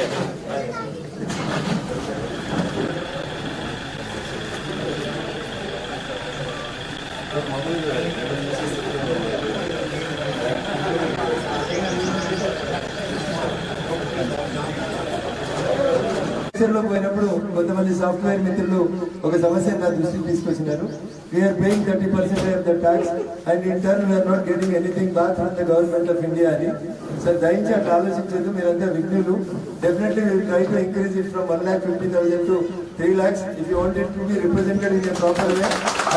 Thank you. లో పోయినప్పుడు కొంతమంది సాఫ్ట్వేర్ మిత్రులు ఒక సమస్య నా దృష్టికి తీసుకొచ్చినారు. We're paying thirty percent of the tax and in turn we're not getting anything back from the government of India అని. సార్ దయించి అట్లా ఆలోచించదు మీరంతా విఘ్నులు definitely will try to increase it from one lakh fifty thousand to three lakhs if you wanted to be represented in a proper way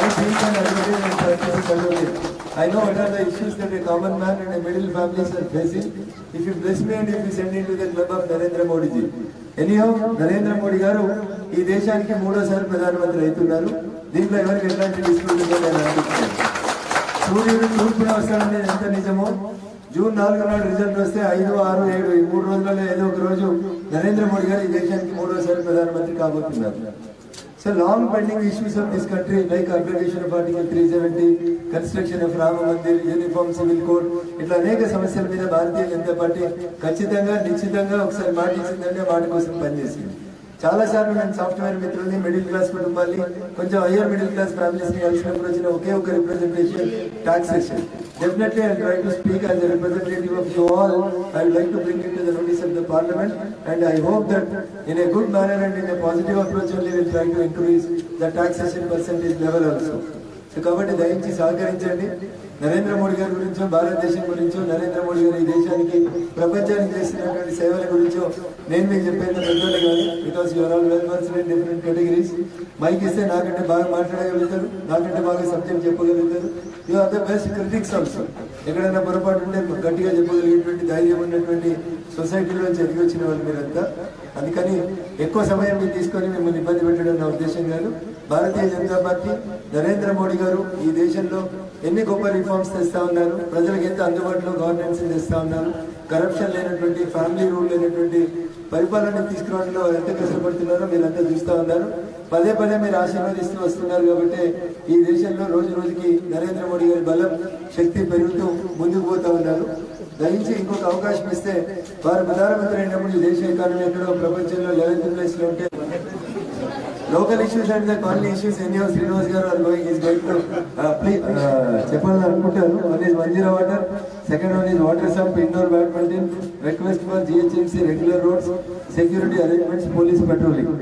I think and advertise I know what are the issues that a common man and a middle families are facing. If you bless me and if you send me to the club of Narendra Modi ji. Anyhow, Narendra Modi గారు ఈ దేశానికి మూడోసారి ప్రధానమంత్రి అవుతున్నారు. దీంట్లో ఎవరికి ఎట్లాంటి dispute నేను అనుకుంటున్నాను సూర్యుడు తూర్పున వస్తాడనేది ఎంత నిజమో? జూన్ నాలుగు నాడు రిజల్ట్ వస్తే ఐదు ఆరు ఏడు ఈ మూడు రోజులలో ఏదో ఒక రోజు నరేంద్ర మోడీ గారు ఈ దేశానికి మూడోసారి ప్రధానమంత్రి కాబోతున్నారు. Sir long pending issues of this country like application of article three seventy construction of Rama mandir uniform civil code ఇట్లా అనేక సమస్యల మీద భారతీయ జనతా పార్టీ ఖచ్చితంగా నిశ్చితంగా ఒకసారి మాట ఇచ్చిందంటే మాట కోసం పనిచేసింది. చాలా సార్లు నేను సాఫ్ట్వేర్ మిత్రుల్ని మిడిల్ క్లాస్ కుటుంబాన్ని కొంచెం హయ్యర్ మిడిల్ క్లాస్ ఫ్యామిలీస్ని కలిసినప్పుడు వచ్చిన ఒకే ఒక representation taxation definitely I try to speak as representative of you all I like to bring it to the notice of the parliament and I hope that in a good manner and in a positive approach only will try to increase the taxation percentage level also so కాబట్టి దయించి సహకరించండి. నరేంద్ర మోడీ గారి గురించో భారతదేశం గురించో నరేంద్ర మోడీ గారు ఈ దేశానికి ప్రపంచానికి చేసినటువంటి సేవల గురించో నేను మీకు చెప్పేది పెద్దోళ్ళు కాదు. Because your all well verse in different categories mike ఇస్తే నాకంటే బాగా మాట్లాడగలుగుతారు. నాకంటే బాగా సబ్జెక్ట్ చెప్పగలుగుతారు. You are the best critics also ఎక్కడైనా పొరపాటు ఉంటే గట్టిగా చెప్పగలిగేటువంటి ధైర్యం ఉన్నటువంటి సొసైటీలో చదివి వచ్చిన వాళ్ళు మీరంతా. అందుకని ఎక్కువ సమయం మీరు తీసుకొని మిమ్మల్ని ఇబ్బంది పెట్టడం నా ఉద్దేశం కాదు. భారతీయ జనతా పార్టీ నరేంద్ర మోడీ గారు ఈ దేశంలో ఎన్ని గొప్ప రిఫార్మ్స్ తెస్తా ఉన్నారు? ప్రజలకు ఎంత అందుబాటులో గవర్నెన్స్ తెస్తా ఉన్నారు. కరప్షన్ లేనటువంటి ఫ్యామిలీ రూల్ లేనటువంటి పరిపాలన తీసుకురావడంలో వారు ఎంత కష్టపడుతున్నారో మీరంతా చూస్తూ ఉన్నారు. పదే పదే మీరు ఆశీర్వదిస్తూ వస్తున్నారు కాబట్టి ఈ దేశంలో రోజు రోజుకి నరేంద్ర మోడీ గారి బలం శక్తి పెరుగుతూ ముందుకు పోతూ ఉన్నారు. దయించి ఇంకొక అవకాశం ఇస్తే వారు ప్రధానమంత్రి అయినప్పుడు ఈ దేశ ఎకానమీ ఎక్కడో ప్రపంచంలో లెవెన్త్ ప్లేస్లో ఉంటే local issues and the the issues issues ఎన్ని శ్రీనివాస్ గారు are is is to to please చెప్పాలని అనుకుంటాను one is Manjira water second one is water sup indoor badminton request for GHMC regular roads security arrangements police patrolling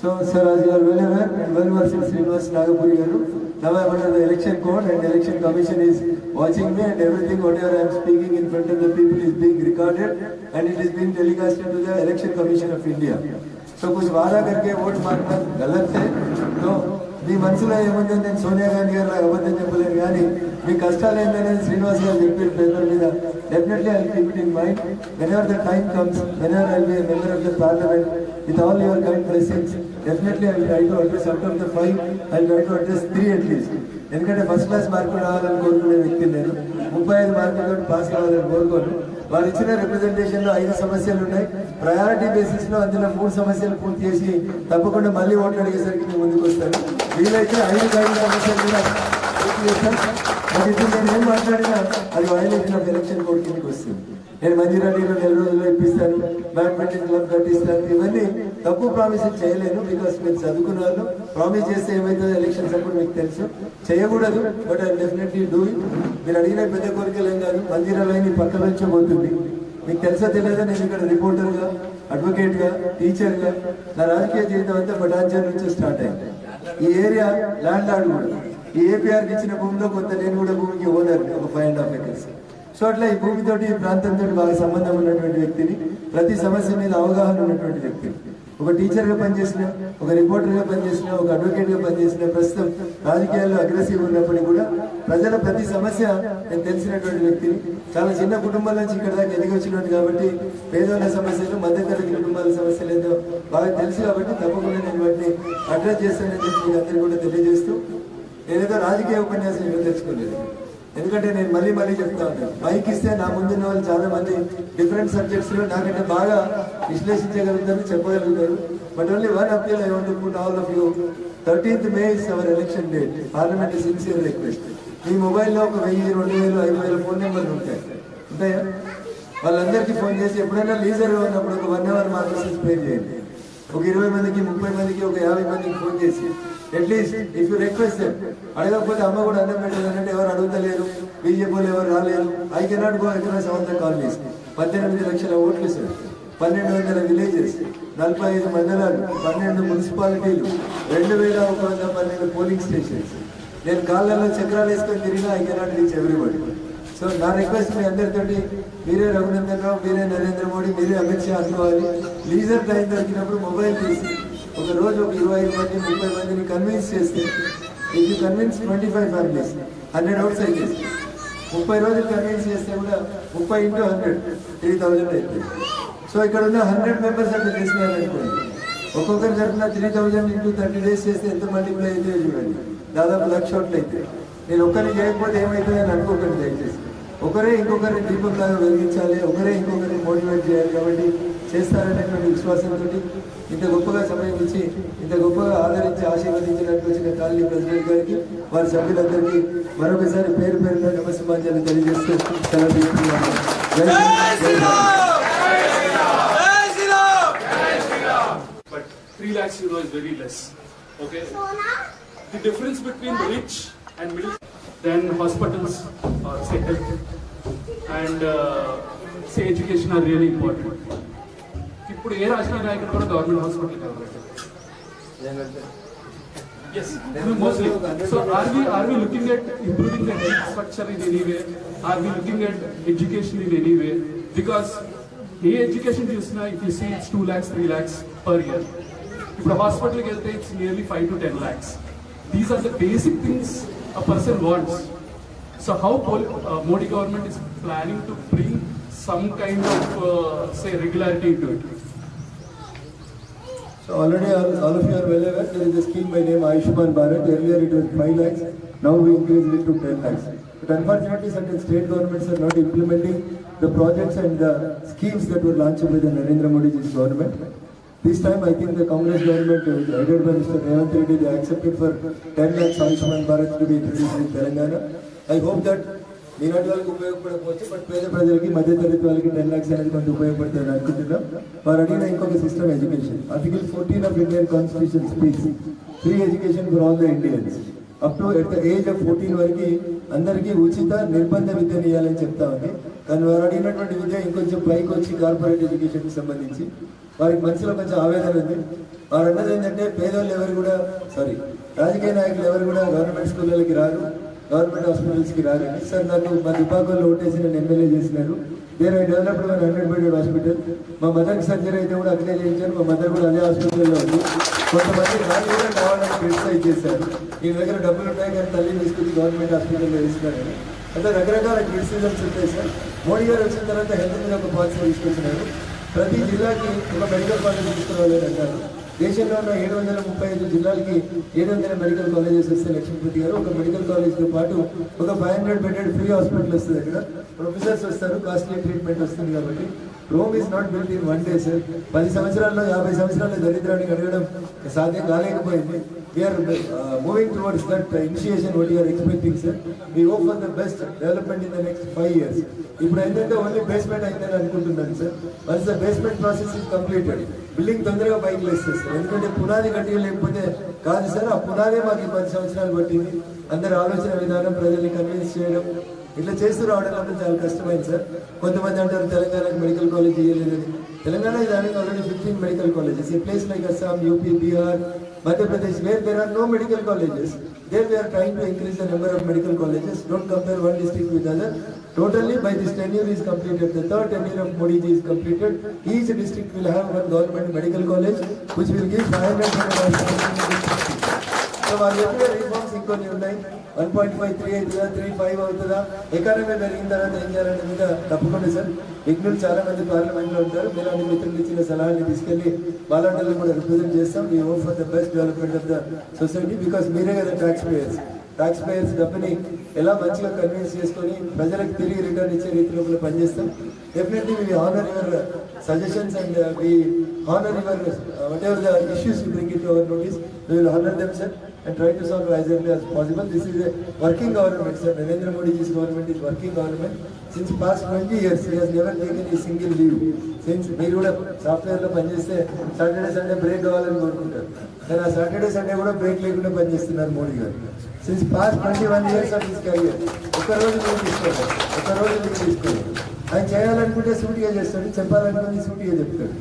so sir as you are well aware and well versed in Srinivas garu now I am under the election code and election commission is watching me and everything whatever I am speaking in front of the people is being recorded and it is being telecasted to the election commission of India so कुछ वादा करके vote मांगना गलत है तो మీ మనసులో ఏముందని నేను సోనియా గాంధీ గారు నాకు అబద్ధం చెప్పలేను కానీ మీ కష్టాలు ఏంటనేది శ్రీనివాస్ గారు చెప్పారు పేపర్ మీద definitely I keep it in mind whenever the time comes whenever I be member of the parliament with all your kind blessings definitely I try to address out of the five I try to address three at least ఎందుకంటే first class మార్కులు రావాలని కోరుకునే వ్యక్తి నేను ముప్పై ఐదు మార్కులతో pass కావాలని కోరుకోను వారు ఇచ్చిన రిప్రజెంటేషన్లో ఐదు సమస్యలు ఉన్నాయి. ప్రయారిటీ బేసిస్లో అందులో మూడు సమస్యలు పూర్తి చేసి తప్పకుండా మళ్ళీ ఓట్లు అడిగేసరికి మేము ముందుకు వస్తాను. వీలైతే ఐదు ఐదు సమస్యలు కూడా పూర్తి మరి ఇప్పుడు నేను ఏం మాట్లాడినా అది వైలేషన్ ఆఫ్ ఎలక్షన్ కోడ్ కిందకి వస్తుంది. నేను మందిరాడీలో నెల రోజుల్లో ఇప్పిస్తాను బ్యాడ్మింటన్ క్లబ్ కట్టిస్తాను. ఇవన్నీ తప్పు ప్రామిస్ చేయలేను బికాస్ మీరు చదువుకున్న వాళ్ళు ప్రామిస్ చేస్తే ఏమైతుందో? ఎలక్షన్స్ అప్పుడు మీకు తెలుసు. చేయకూడదు but I definitely do it మీరు అడిగిన పెద్ద కోరికలు ఏం కాదు. మందిరాలు అయిన పక్క నుంచే పోతుంది. మీకు తెలుసా తెలియదా నేను ఇక్కడ రిపోర్టర్గా అడ్వకేట్గా టీచర్గా నా రాజకీయ జీవితం అంతా బటాన్చర్ నుంచి స్టార్ట్ అయింది. ఈ ఏరియా ల్యాండ్ లార్డ్ కూడా. ఈ ఏపీఆర్కి ఇచ్చిన భూమిలో కొంత నేను కూడా భూమికి ఓనర్ ఒక five and half acres so అట్లా ఈ భూమితోటి ఈ ప్రాంతంతో బాగా సంబంధం ఉన్నటువంటి వ్యక్తిని ప్రతి సమస్య మీద అవగాహన ఉన్నటువంటి వ్యక్తిని. ఒక టీచర్గా పనిచేసిన ఒక రిపోర్టర్గా పనిచేసిన ఒక అడ్వకేట్గా పనిచేసిన ప్రస్తుతం రాజకీయాల్లో అగ్రెసివ్ ఉన్నప్పటికీ కూడా ప్రజల ప్రతి సమస్య నేను తెలిసినటువంటి వ్యక్తిని. చాలా చిన్న కుటుంబాల నుంచి ఇక్కడ దాకా ఎదిగి వచ్చినట్టు కాబట్టి పేదోళ్ళ సమస్యలు మధ్యతరగతి కుటుంబాల సమస్యలు ఏదో బాగా తెలుసు కాబట్టి తప్పకుండా నేను వాటిని అడ్రస్ చేస్తానని చెప్పి మీకు అందరికీ కూడా తెలియజేస్తూ నేనేదో రాజకీయ ఉపన్యాసం ఏమీ తెలుసుకోలేదు ఎందుకంటే నేను మళ్ళీ మళ్ళీ చెప్తా ఉంటాను. బైక్ ఇస్తే నా ముందున్న వాళ్ళు చాలా మంది డిఫరెంట్ సబ్జెక్ట్స్లో నాకంటే బాగా విశ్లేషించగలుగుతారు చెప్పగలుగుతారు. But only one appeal I want put all of you thirteenth May is our election date parliament sincere request మీ మొబైల్లో ఒక వెయ్యి రెండు వేలు ఐదు వేల ఫోన్ నెంబర్లు ఉంటాయి. ఉంటాయా? వాళ్ళందరికీ ఫోన్ చేసి ఎప్పుడైనా లీజర్గా ఉన్నప్పుడు ఒక వన్ అవర్ మాత్రం కోసం చేయండి. ఒక ఇరవై మందికి ముప్పై మందికి ఒక యాభై మందికి ఫోన్ చేసి అట్లీస్ట్ ఇఫ్ యూ రిక్వెస్ట్ అడగకపోతే అమ్మ కూడా అన్నం పెట్టలేదంటే ఎవరు అడుగుతలేరు బీజేపీ వాళ్ళు ఎవరు రాలేరు. ఐ కెనాట్ గో ఎక్కడ సమంత కాలనీస్ పద్దెనిమిది లక్షల ఓట్లు సార్ పన్నెండు వందల విలేజెస్ నలభై ఐదు మండలాలు పన్నెండు మున్సిపాలిటీలు రెండు వేల ఒక వంద పన్నెండు పోలింగ్ స్టేషన్స్. నేను కాళ్ళలో చక్రాలు వేసుకొని తిరిగినా I cannot reach everybody so నా రిక్వెస్ట్ మీ అందరితోటి మీరే రఘునందన్ రావు మీరే నరేంద్ర మోడీ మీరే అమిత్ షా అనుకోవాలి. లీజర్ టైం దొరికినప్పుడు మొబైల్ తీసి ఒక రోజు ఒక ఇరవై ఐదు మంది ముప్పై మందిని కన్విన్స్ చేస్తే if you convince twenty five families hundred outs అయితే ముప్పై రోజులు కన్విన్స్ చేస్తే కూడా ముప్పై ఇంటూ హండ్రెడ్ త్రీ థౌజండ్ అవుతుంది సో ఇక్కడ ఉన్న హండ్రెడ్ మెంబర్స్ అట్లా చేసినారనుకోండి ఒక్కొక్కరి తరఫున three thousand into thirty days చేస్తే ఎంత మల్టిప్లై అయితే చూడండి. దాదాపు లక్ష ఓట్లు అయితే. నేను ఒక్కరిని చేయకపోతే ఏమవుతుంది అని అనుకోకండి దయచేసి. ఒకరే ఇంకొకరిని దీపం లాగా వెలిగించాలి ఒకరే ఇంకొకరిని మోటివేట్ చేయాలి కాబట్టి చేస్తారనేటువంటి విశ్వాసంతో ఇంత గొప్పగా సమయం ఇచ్చి ఇంత గొప్పగా ఆదరించి ఆశీర్వదించినట్టు వచ్చిన కాలనీ ప్రెసిడెంట్ గారికి వారి సభ్యులందరికీ మరొకసారి పేరు పేరుతో నమస్సుమాజాన్ని తెలియజేస్తూ సెలవు then hospitals or say health and uh, say education are really important. ఇప్పుడు ఏ రాజకీయ నాయకుడు కూడా గవర్నమెంట్ హాస్పిటల్ కావాలి Yes, mostly. So are we are we looking at improving the health structure in any way? Are we looking at education in any way? Because ఏ education చూసినా if you see it's two lakhs three lakhs per year ఇప్పుడు హాస్పిటల్కి వెళ్తే it's nearly five to ten lakhs these are the basic things a person wants so how Modi government is planning to bring some kind of say regularity to it So already all, all of you are well aware, there is a scheme by name Ayushman Bharat. Earlier it was 5 lakhs, now we increased it to 10 lakhs. But unfortunately, certain state governments are not implementing the projects and the schemes that were launched by the Narendra Modi ji's government. This time, I think the Congress government, uh, headed by Mr. Revant Reddy, they accepted for 10 lakhs Ayushman Bharat to be introduced in Telangana. I hope that మీలాంటి వాళ్ళకి ఉపయోగపడకపోవచ్చు but పేద ప్రజలకి మధ్యతరగతి వాళ్ళకి ten lakhs అనేది కొంత ఉపయోగపడుతుంది అనుకుంటున్నాం. వారు అడిగిన ఇంకొక system education article fourteen of Indian constitution speaks free education for all the Indians up to at the age of fourteen వరకు అందరికీ ఉచిత నిర్బంధ విద్యను ఇవ్వాలని చెప్తా ఉంది. కానీ వారు అడిగినటువంటి విద్య ఇంకొంచెం పైకి వచ్చి కార్పొరేట్ ఎడ్యుకేషన్కి సంబంధించి. వారికి మనసులో కొంచెం ఆవేదన ఉంది. వారు అన్నది ఏంటంటే పేదవాళ్ళు ఎవరు కూడా సారీ రాజకీయ నాయకులు ఎవరు కూడా గవర్నమెంట్ స్కూళ్ళకి రారు. గవర్నమెంట్ హాస్పిటల్స్కి రాలేదు సార్ నాకు మా దుబ్బాకల్లో ఓటేసి నన్ను ఎమ్మెల్యే చేసినారు. నేను developed one hundred bedded hospital. మా మదర్కి సర్జరీ అయితే కూడా అట్లే చేయించారు. మా మదర్ కూడా అదే హాస్పిటల్లో ఉంది. కొంతమంది నాకు కూడా కావాలని క్రిటిసైజ్ చేశారు. ఈ దగ్గర డబ్బులు ఉన్నాయి కానీ తల్లి తీసుకుని గవర్నమెంట్ హాస్పిటల్లో వేస్తున్నారని అట్లా రకరకాల క్రిటిసిజమ్స్ ఉంటాయి సార్. మోడీ గారు వచ్చిన తర్వాత హెల్త్ మీద ఒక పాలసీ తీసుకొచ్చినారు. ప్రతి జిల్లాకి ఒక మెడికల్ కాలేజ్ తీసుకురావాలని అంటారు దేశంలో ఉన్న ఏడు వందల ముప్పై ఐదు జిల్లాలకి ఏడు వందల మెడికల్ కాలేజెస్ వస్తే లక్ష్మీపతి గారు. ఒక మెడికల్ కాలేజ్తో పాటు ఒక five hundred bedded free hospital వస్తుంది అక్కడ. ప్రొఫెసర్స్ వస్తారు కాస్ట్లీ ట్రీట్మెంట్ వస్తుంది కాబట్టి. Rome is not built in one day sir పది సంవత్సరాల్లో యాభై సంవత్సరాల్లో దరిద్రాన్ని అడగడం సాధ్యం కాలేకపోయింది. We're moving towards that initiation what you're expecting sir we hope for the best development in the next five years ఇప్పుడు ఏంటంటే ఓన్లీ బేస్మెంట్ అయిందని అనుకుంటున్నాను sir once the basement process is completed building తొందరగా పైకి లేస్తారు ఎందుకంటే పునాది గట్టిగా లేకపోతే కాదు సార్ ఆ పునాదే మాకు ఈ పది సంవత్సరాలు పట్టింది. అందరి ఆలోచన విధానం ప్రజల్ని కన్విన్స్ చేయడం. ఇట్లా చేస్తూ రావడం అంటే చాలా కష్టమైంది సార్. కొంతమంది అంటారు తెలంగాణకి మెడికల్ కాలేజ్ చేయలేదని తెలంగాణ దానికి ఆల్రెడీ ఫిఫ్టీన్ మెడికల్ కాలేజెస్. ఈ place like Assam UP Bihar Madhya Pradesh, where there are no medical colleges, there we are trying to increase the number of medical colleges. Don't compare one district with other. Totally, by this tenure is completed, the third tenure of Modi ji is completed. Each district will have one government medical college, which will give 500 So, our reforms equal one point five three అవుతుందా three five అవుతుందా? Economy పెరిగిన తర్వాత ఏం చేయాలనే మీద తప్పకుండా sir. విఘ్నులు చాలా మంది పార్లమెంట్లో ఉంటారు. మీలాంటి మిత్రులు ఇచ్చిన సలహాన్ని తీసుకెళ్ళి వాళ్ళని కూడా రిప్రజెంట్ చేస్తాం. We hope for the best development of the society because మీరే కదా ట్యాక్స్ పేయర్స్ ట్యాక్స్ పేయర్స్ డబ్బుని ఎలా మంచిగా కన్విన్స్ చేసుకొని ప్రజలకు తిరిగి రిటర్న్ ఇచ్చే రీతి లోపల పనిచేస్తాం definitely we honour your suggestions and we honour your whatever the issues you bring it our notice we will honour them sir and try to solve as early as possible. This is a working government, sir. Narendra Modi's government is working government. Since past 20 years, he has never taken a single leave. Since మీరు కూడా సాఫ్ట్వేర్లో పనిచేస్తే Saturday Sunday break కావాలని కోరుకుంటారు కానీ ఆ Saturday Sunday కూడా break లేకుండా పనిచేస్తున్నారు మోడీ గారు since pass twenty one years of his career ఒకరోజు మీరు లీవ్ ఒకరోజు మీరు రోజు ఆయన చేయాలనుకుంటే సూటిగా చేస్తాడు చెప్పాలనుకుంటే సూటిగా చెప్తాడు.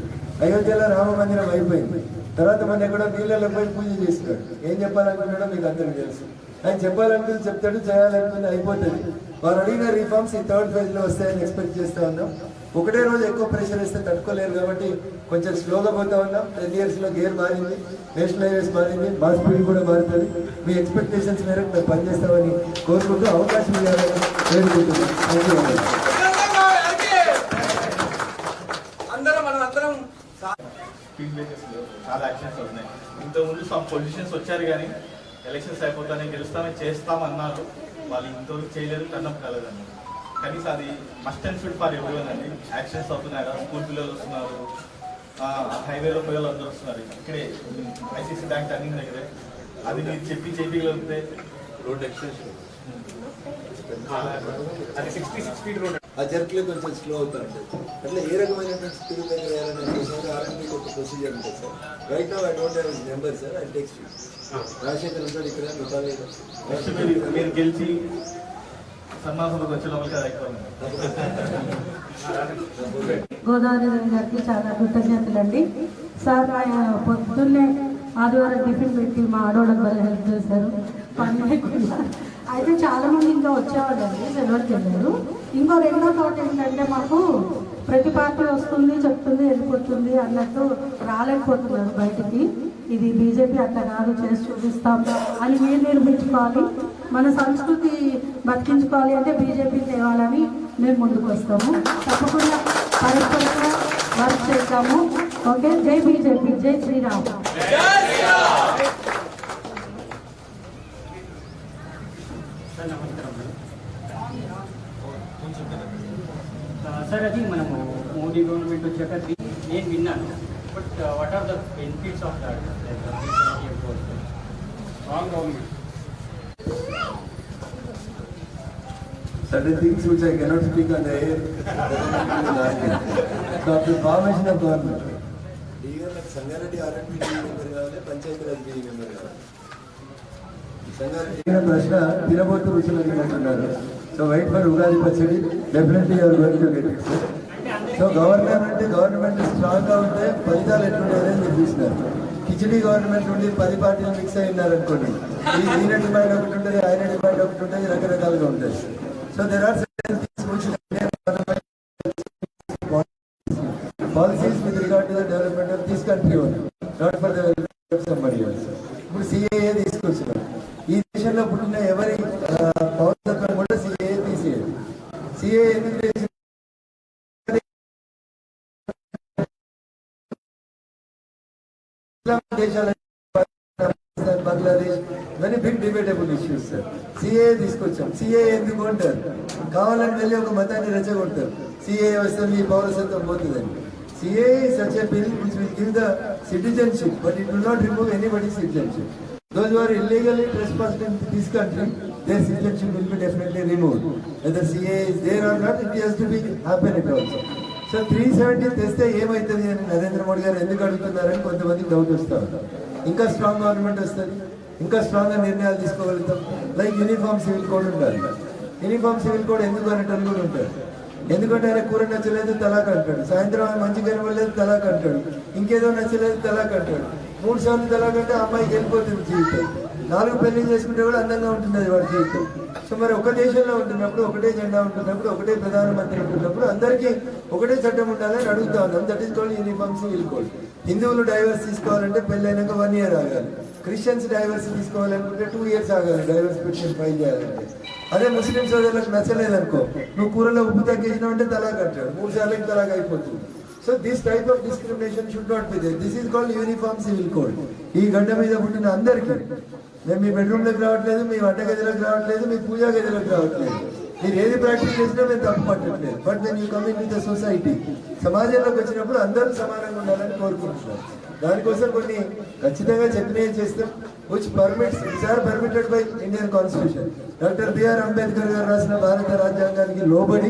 అయోధ్యలో రామ మందిరం అయిపోయింది. తర్వాత మన ఎక్కడ నీళ్ళలో పోయి పూజ చేస్తాడు. ఏం చెప్పాలనుకున్నాడో మీకు అందరికీ తెలుసు. ఆయన చెప్పాలనుకుంది చెప్తాడు చేయాలనుకుంది అయిపోతుంది. వారు అడిగిన రిఫార్మ్స్ ఈ థర్డ్ ఫేజ్లో వస్తాయని ఎక్స్పెక్ట్ చేస్తూ ఉన్నాం. ఒకటే రోజు ఎక్కువ ప్రెషర్ ఇస్తే తట్టుకోలేరు కాబట్టి కొంచెం స్లోగా పోతా ఉన్నాం. టెన్ ఇయర్స్లో గేర్ మారింది నేషనల్ హైవేస్ మారింది మా స్పీడ్ కూడా మారుతుంది. మీ ఎక్స్పెక్టేషన్స్ మేరకు మేము పనిచేస్తామని కోరుకుంటూ అవకాశం ఇవ్వాలని వేడుకుంటున్నాం. థ్యాంక్ యూ చాలా యాక్షన్స్ అవుతున్నాయి ఇంతకుముందు సమ్ పొజిషన్స్ వచ్చారు కానీ ఎలక్షన్స్ అయిపోతానే గెలుస్తామని చేస్తామన్నారు. వాళ్ళు ఇంతవరకు చేయలేదు టర్నప్ కాలేదండి. కనీసం అది must and fit for everyone అండి. యాక్షన్స్ అవుతున్నాయి స్కూల్ పిల్లలు వస్తున్నారు. హైవేలో పిల్లలు అందరూ వస్తున్నారు. ఇక్కడే ఐసీసీ బ్యాంక్ టర్నింగ్ దగ్గరే. అది మీరు చెప్పి చేయగలిగితే రోడ్ ఎక్స్టెన్షన్ అది సిక్స్టీ సిక్స్ ఫీట్ రోడ్ ఆ జర్క్లో కొంచెం స్లో అవుతా ఉంటుంది అట్లా ఏ రకమైన స్పీడ్ వేయాలని సార్ ఒక ప్రొసీజర్ ఉంటుంది sir. Right no I don't have number sir I text Rajasekhar ఉంటాడు ఇక్కడ మీరు గెలిచి సన్మాసంలోకి వచ్చే లోపలికి గోదావరి గారికి చాలా కృతజ్ఞతలండి. సార్ ఆయన పొద్దున్నే ఆదివారం టిఫిన్ పెట్టి మా ఆడవాళ్ళకి బాగా హెల్ప్ చేశారు. పని లేకుండా. అయితే చాలా మంది ఇంకా వచ్చేవాళ్ళండి సెలవులు వెళ్ళారు. ఇంకో రెండో థాట్ ఏంటంటే మాకు ప్రతి పార్టీ వస్తుంది చెప్తుంది వెళ్ళిపోతుంది అన్నట్టు రాలేకపోతున్నారు బయటికి. ఇది బీజేపీ అట్లా కాదు చేసి చూపిస్తాం అని మీరు నిర్మించుకోవాలి మన సంస్కృతి బతికించుకోవాలి అంటే బీజేపీ తేవాలని మేము ముందుకు వస్తాము. తప్పకుండా పరస్పరంగా వర్క్ చేద్దాము. ఓకే? జై బీజేపీ జై శ్రీరామ్. సార్ అది మనము మోడీ గవర్నమెంట్ వచ్చాక నేను విన్నాను. But what are the benefits of that strong government certain things which I cannot speak on the air. so after formation of government. Sangareddy RMP member కావాలి Panchayati Raj BE member కావాలి. సంగారెడ్డి ప్రశ్న తినబోతు రుచులు అడిగినట్టున్నారు so wait for Ugadi pachadi. Definitely you're going to get it so government government స్ట్రాంగ్గా ఉంటే ఫలితాలు ఎట్లుంటాయని మీరు చూసినారు. కిచడీ గవర్నమెంట్ నుండి పది పార్టీలు మిక్స్ అయినారు అనుకోండి ఈ డిమాండ్ ఒకటి ఉంటుంది ఆయన డిమాండ్ ఒకటి ఉంటుంది రకరకాలుగా ఉంటుంది so big debatable issues sir CA తీసుకొచ్చాం. సిఏ ఎందుకు అంటారు కావాలని వెళ్ళి ఒక మతాన్ని రెచ్చగొడతారు. సిఏ వస్తే మీ పౌరసత్వం పోతుందని. CA such a bill which will give the citizenship but it will not remove anybody citizenship those are are illegally trespassing in this country, their citizenship will be definitely removed. Whether CA is there it has it has to be happen so three seventy తెస్తే ఏమవుతుంది అని నరేంద్ర మోడీ గారు ఎందుకు అడుగుతున్నారని కొంతమందికి doubt వస్తా ఉంది. ఇంకా strong government వస్తుంది. ఇంకా స్ట్రాంగ్గా నిర్ణయాలు తీసుకోగలుగుతాం. లైక్ యూనిఫామ్ సివిల్ కోడ్ ఉండాలి. యూనిఫామ్ సివిల్ కోడ్ ఎందుకు అనేటట్లు కూడా ఉంటారు ఎందుకంటే ఆయన కూర నచ్చలేదు తలాక్ అంటాడు. సాయంత్రం ఆయన మంచి కనబడలేదు తలాక్ అంటాడు. ఇంకేదో నచ్చలేదు తలాక్ అంటాడు. మూడు సార్లు తలాక్ అంటే అమ్మాయి అమ్మాయికి వెళ్ళిపోతుంది జీవితం. నాలుగు పెళ్ళి చేసుకుంటే కూడా అందంగా ఉంటుంది అది వాడి జీవితం. సో మరి ఒక దేశంలో ఉంటున్నప్పుడు ఒకటే జెండా ఉంటున్నప్పుడు ఒకటే ప్రధానమంత్రి ఉంటున్నప్పుడు అందరికీ ఒకటే చట్టం ఉండాలని అడుగుతా ఉన్నాం. That is called uniform civil code హిందువులు డైవర్స్ తీసుకోవాలంటే పెళ్ళైనాక వన్ ఇయర్ ఆగాలి. క్రిస్టియన్స్ డైవర్స్ తీసుకోవాలనుకుంటే టూ ఇయర్స్ ఆగాలి డైవర్స్ పిటిషన్ ఫైల్ చేయాలంటే. అదే ముస్లిం సోదరులకు నచ్చలేదనుకో నువ్వు కూరలో ఉప్పు తగ్గించినావు అంటే తలాక్ అంటాడు మూడు సార్లకి తలాక్ అయిపోతుంది. So this type of discrimination should not be this is called uniform civil code ఈ గడ్డ మీద పుట్టిన అందరికీ మేము మీ బెడ్రూమ్లోకి రావట్లేదు మీ వంట గదిలోకి రావట్లేదు మీ పూజా గదిలోకి రావట్లేదు. మీరు ఏది ప్రాక్టీస్ చేసినా మేము తప్పు పట్టట్లేదు. బట్ నేను you coming with the society సమాజంలోకి వచ్చినప్పుడు అందరూ సమానంగా ఉండాలని కోరుకుంటున్నారు. దానికోసం కొన్ని ఖచ్చితంగా చెప్పినవి చేస్తాం. Which permits it's are permitted by Indian constitution doctor B R Ambedkar గారు రాసిన భారత రాజ్యాంగానికి లోబడి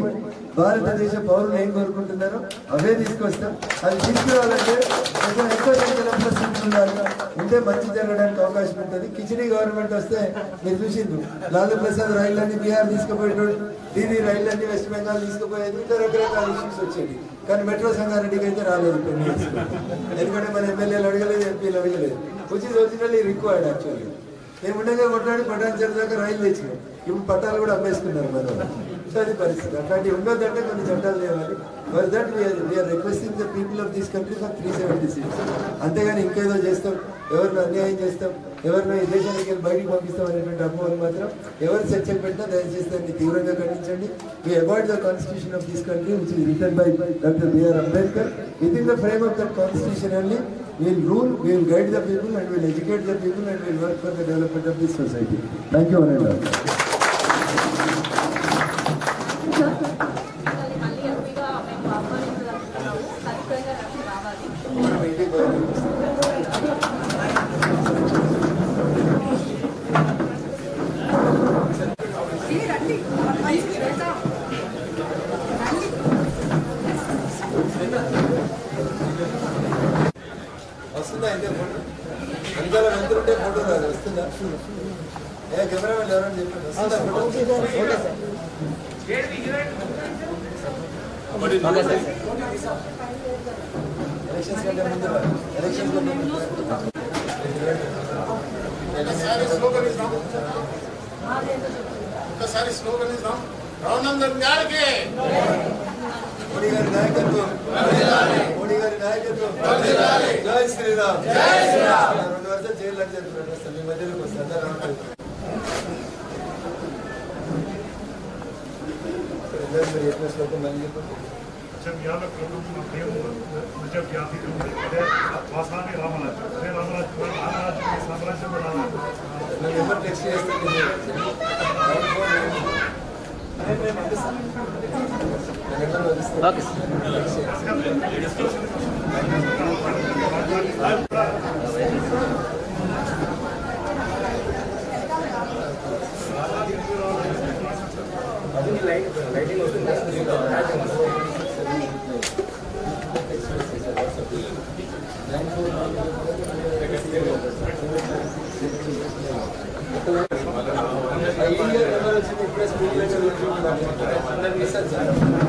భారతదేశ పౌరులు ఏం కోరుకుంటున్నారో అవే తీసుకొస్తాం. అది తీసుకురావాలంటే కొంచెం ఎక్కువ సంఖ్యలో ఉండాలి. ఉంటే మంచి జరగడానికి అవకాశం ఉంటుంది. కిచిడి గవర్నమెంట్ వస్తే మీరు చూసిండ్రు. లాలూ ప్రసాద్ రైళ్ళని బీహార్ తీసుకుపోయేటోడు దీని రైళ్ళని వెస్ట్ బెంగాల్ తీసుకుపోయేది. ఇంకా రకరకాల ఇష్యూస్ వచ్చేది కానీ మెట్రో సంగారెడ్డికి అయితే రాలేదు ఎందుకంటే మన ఎమ్మెల్యేలు అడగలేదు ఎంపీలు అడగలేదు. వచ్చి ఇస్ ఒరిజినల్లీ రిక్వైర్డ్ యాక్చువల్లీ మేము ఉండగా కొట్లాడి పటాన్చర్ దాకా రైలు తెచ్చినాం ఇప్పుడు పట్టాలు కూడా అమ్మేసుకున్నారు మన వాళ్ళు. సో అది పరిస్థితి. అట్లాంటివి ఉండొద్దంటే కొన్ని చట్టాలు తేవాలి for that we're requesting the people of these country for three seventy six అంతేగాని ఇంకేదో చేస్తాం. ఎవరిని అన్యాయం చేస్తాం? ఎవరైనా ఈ దేశానికి వెళ్ళి బయటికి పంపిస్తామనేటువంటి అనుభవాలు మాత్రం ఎవరు సెట్ చెక్ పెట్టినా దయచేసి దాన్ని తీవ్రంగా ఖండించండి. We avoid the constitution of this country which is return by doctor B R Ambedkar within the frame of that constitution and will rule will guide the people and will educate the people and will work for the development of this society thank you very ఒకసారి slogan ఇద్దాం రఘునందన్ గారికి మోడీ గారి నాయకత్వం మోడీ గారి నాయకత్వం జై శ్రీరామ్. రెండు వర్షాలు జైలు అని చెప్తున్నాడు వస్తాను మీ మధ్యలోకి వస్తాను जब याद जब याद वासाने रामराज अरे रामराज रामराज साम्राज्य में रामराज ओके నెంబర్ వచ్చింది. ఇప్పుడే అందరు మిస్ సార్.